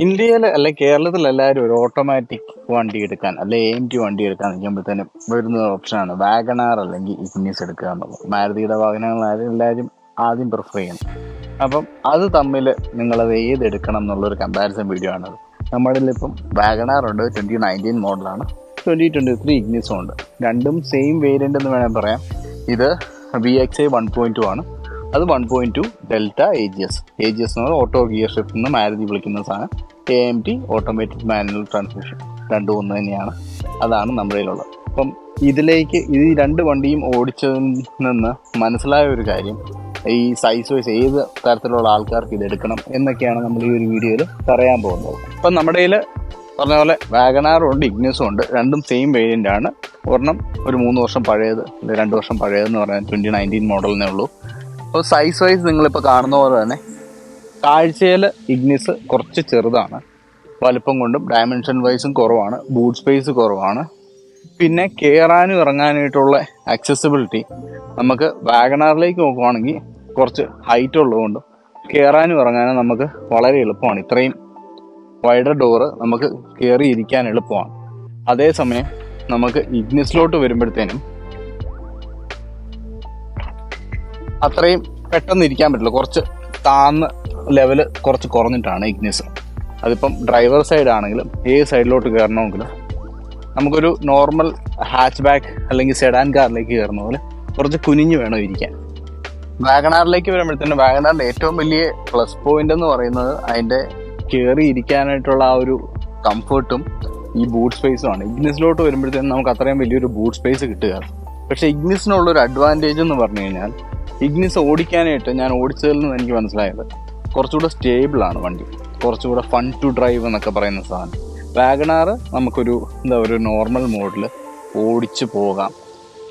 ഇന്ത്യയിൽ അല്ലെ കേരളത്തിൽ എല്ലാവരും ഒരു ഓട്ടോമാറ്റിക് വണ്ടി എടുക്കാൻ അല്ലെ എ ടി വണ്ടി എടുക്കാൻ നിൽക്കുമ്പോഴത്തേനും വരുന്ന ഓപ്ഷനാണ് വാഗണാർ അല്ലെങ്കിൽ ഇഗ്നിസ് എടുക്കുക എന്നുള്ളത്. മാരുതിയുടെ വാഹനങ്ങളാരും എല്ലാവരും ആദ്യം പ്രിഫർ ചെയ്യണം. അപ്പം അത് തമ്മിൽ നിങ്ങളത് ഏതെടുക്കണം എന്നുള്ളൊരു കമ്പാരിസൺ വീഡിയോ ആണത്. നമ്മളിൽ ഇപ്പം വാഗണാർ ഉണ്ട് ട്വന്റി നയന്റീൻ മോഡലാണ് ട്വന്റി ട്വന്റി ത്രീ ഇഗ്നിസും ഉണ്ട്. രണ്ടും സെയിം വേരിയന്റ് എന്ന് വേണമെങ്കിൽ പറയാം. ഇത് V X I one point ആണ്. അത് one point two Delta A G S A G S എന്ന് പറഞ്ഞാൽ ഓട്ടോ ഗിയർ ഷിഫ്റ്റ് എന്ന് മാരുതി വിളിക്കുന്ന സാധനം. A M T automatic manual transmission രണ്ടും ഒന്ന് തന്നെയാണ്. അതാണ് നമ്മുടെ കയ്യിലുള്ളത്. അപ്പം ഇതിലേക്ക് ഈ രണ്ട് വണ്ടിയും ഓടിച്ചതിൽ നിന്ന് മനസ്സിലായ ഒരു കാര്യം ഈ സൈസ് വൈസ് ഏത് തരത്തിലുള്ള ആൾക്കാർക്ക് ഇത് എടുക്കണം എന്നൊക്കെയാണ് നമ്മൾ ഈ ഒരു വീഡിയോയിൽ പറയാൻ പോകുന്നത്. അപ്പം നമ്മുടെ കയ്യിൽ പറഞ്ഞ പോലെ വാഗനാറും ഉണ്ട് ഇഗ്നിസും ഉണ്ട്. രണ്ടും സെയിം വേരിയന്റ് ആണ്. ഒരെണ്ണം ഒരു മൂന്ന് വർഷം പഴയത് രണ്ട് വർഷം പഴയതെന്ന് പറഞ്ഞാൽ ട്വന്റി നയന്റീൻ മോഡലിനേ ഉള്ളൂ. അപ്പോൾ സൈസ് വൈസ് നിങ്ങളിപ്പോൾ കാണുന്ന പോലെ തന്നെ കാഴ്ചയിൽ ഇഗ്നിസ് കുറച്ച് ചെറുതാണ്. വലുപ്പം കൊണ്ടും ഡയമെൻഷൻ വൈസും കുറവാണ്. ബൂട്ട് സ്പേസ് കുറവാണ്. പിന്നെ കയറാനും ഇറങ്ങാനായിട്ടുള്ള ആക്സസിബിലിറ്റി നമുക്ക് വാഗണാറിലേക്ക് നോക്കുവാണെങ്കിൽ കുറച്ച് ഹൈറ്റ് ഉള്ളതുകൊണ്ടും കയറാനും ഇറങ്ങാനും നമുക്ക് വളരെ എളുപ്പമാണ്. ഇത്രയും വൈഡർ ഡോറ് നമുക്ക് കയറി ഇരിക്കാൻ എളുപ്പമാണ്. അതേസമയം നമുക്ക് ഇഗ്നിസിലോട്ട് വരുമ്പോഴത്തേനും അത്രയും പെട്ടെന്ന് ഇരിക്കാൻ പറ്റില്ല. കുറച്ച് താന്ന് ലെവൽ കുറച്ച് കുറഞ്ഞിട്ടാണ് ഇഗ്നിസ് അതിപ്പം ഡ്രൈവർ സൈഡ് ആണെങ്കിലും ഏത് സൈഡിലോട്ട് കയറണമെങ്കിലും നമുക്കൊരു നോർമൽ ഹാച്ച് ബാക്ക് അല്ലെങ്കിൽ സെഡാൻ കാറിലേക്ക് കയറുന്ന പോലെ കുറച്ച് കുനിഞ്ഞ് വേണം ഇരിക്കാൻ. വാഗണാറിലേക്ക് വരുമ്പോഴത്തേനും വാഗണാറിന്റെ ഏറ്റവും വലിയ പ്ലസ് പോയിന്റ് എന്ന് പറയുന്നത് അതിന്റെ കയറി ഇരിക്കാനായിട്ടുള്ള ആ ഒരു കംഫർട്ടും ഈ ബൂട്ട് സ്പേസും ആണ്. ഇഗ്നിസിലോട്ട് വരുമ്പോഴത്തേനും നമുക്ക് അത്രയും വലിയൊരു ബൂട്ട് സ്പേസ് കിട്ടുക പക്ഷേ ഇഗ്നിസിനുള്ള ഒരു അഡ്വാന്റേജ് എന്ന് പറഞ്ഞു കഴിഞ്ഞാൽ ഇഗ്നിസ് ഓടിക്കാനായിട്ട് ഞാൻ ഓടിച്ചതിൽ നിന്ന് എനിക്ക് മനസ്സിലായത് കുറച്ചുകൂടെ സ്റ്റേബിൾ ആണ് വണ്ടി. കുറച്ചുകൂടെ ഫൺ ടു ഡ്രൈവ് എന്നൊക്കെ പറയുന്ന സാധനം. വാഗണാർ നമുക്കൊരു എന്താ ഒരു നോർമൽ മോഡിൽ ഓടിച്ചു പോകാം.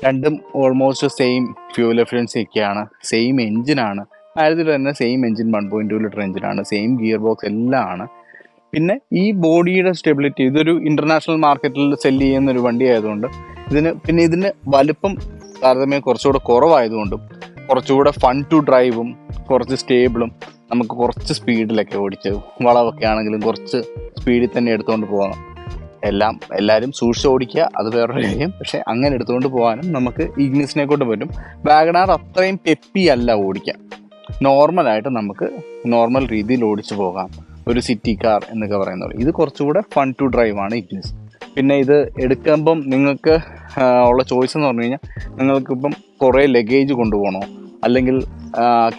രണ്ടും ഓൾമോസ്റ്റ് സെയിം ഫ്യൂൽ എഫിഷ്യൻസി ഒക്കെയാണ്. സെയിം എഞ്ചിനാണ് ആയിരത്തിൽ തന്നെ same engine one point two litre എഞ്ചിനാണ് സെയിം ഗിയർ ബോക്സ് എല്ലാം ആണ്. പിന്നെ ഈ ബോഡിയുടെ സ്റ്റെബിലിറ്റി ഇതൊരു ഇന്റർനാഷണൽ മാർക്കറ്റിൽ സെല്ല് ചെയ്യുന്ന ഒരു വണ്ടി ആയതുകൊണ്ട് ഇതിന് പിന്നെ ഇതിന് വലുപ്പം താരതമ്യം കുറച്ചുകൂടെ കുറവായതുകൊണ്ടും കുറച്ചുകൂടെ ഫൺ ടു ഡ്രൈവും കുറച്ച് സ്റ്റേബിളും നമുക്ക് കുറച്ച് സ്പീഡിലൊക്കെ ഓടിച്ച് വളവൊക്കെ ആണെങ്കിലും കുറച്ച് സ്പീഡിൽ തന്നെ എടുത്തുകൊണ്ട് പോകണം എല്ലാം എല്ലാവരും സൂക്ഷിച്ച് ഓടിക്കുക അത് വേറൊരു കാര്യം. പക്ഷെ അങ്ങനെ എടുത്തുകൊണ്ട് പോകാനും നമുക്ക് ഇഗ്നിസിനെ കൊണ്ട് പറ്റും. വാഗണാർ അത്രയും പെപ്പി അല്ല ഓടിക്കാൻ. നോർമലായിട്ട് നമുക്ക് നോർമൽ രീതിയിൽ ഓടിച്ചു പോകാം. ഒരു സിറ്റി കാർ എന്നൊക്കെ പറയുന്നത് ഇത് കുറച്ചുകൂടെ ഫൺ ടു ഡ്രൈവ് ആണ് ഇഗ്നിസ് പിന്നെ ഇത് എടുക്കുമ്പം നിങ്ങൾക്ക് ഉള്ള ചോയ്സ് എന്ന് പറഞ്ഞു കഴിഞ്ഞാൽ നിങ്ങൾക്കിപ്പം കുറേ ലഗേജ് കൊണ്ടുപോകണോ? അല്ലെങ്കിൽ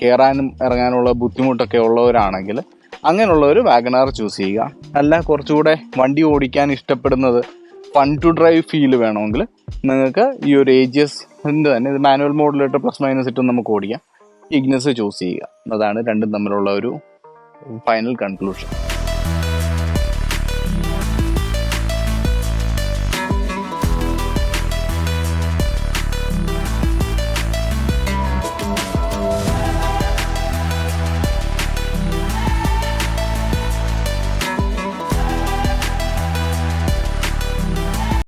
കയറാനും ഇറങ്ങാനുള്ള ബുദ്ധിമുട്ടൊക്കെ ഉള്ളവരാണെങ്കിൽ അങ്ങനെയുള്ളവർ വാഗനാർ ചൂസ് ചെയ്യുക. അല്ല കുറച്ചുകൂടെ വണ്ടി ഓടിക്കാൻ ഇഷ്ടപ്പെടുന്നത് ഫൺ ടു ഡ്രൈവ് ഫീൽ വേണമെങ്കിൽ നിങ്ങൾക്ക് ഈ ഒരു ഏജിയസ് തന്നെ ഇത് മാനുവൽ മോഡിലിട്ട് പ്ലസ് മൈനസ് ഇട്ടും നമുക്ക് ഓടിക്കാം. ഇഗ്നസ് ചൂസ് ചെയ്യുക. അതാണ് രണ്ടും തമ്മിലുള്ള ഒരു ഫൈനൽ കൺക്ലൂഷൻ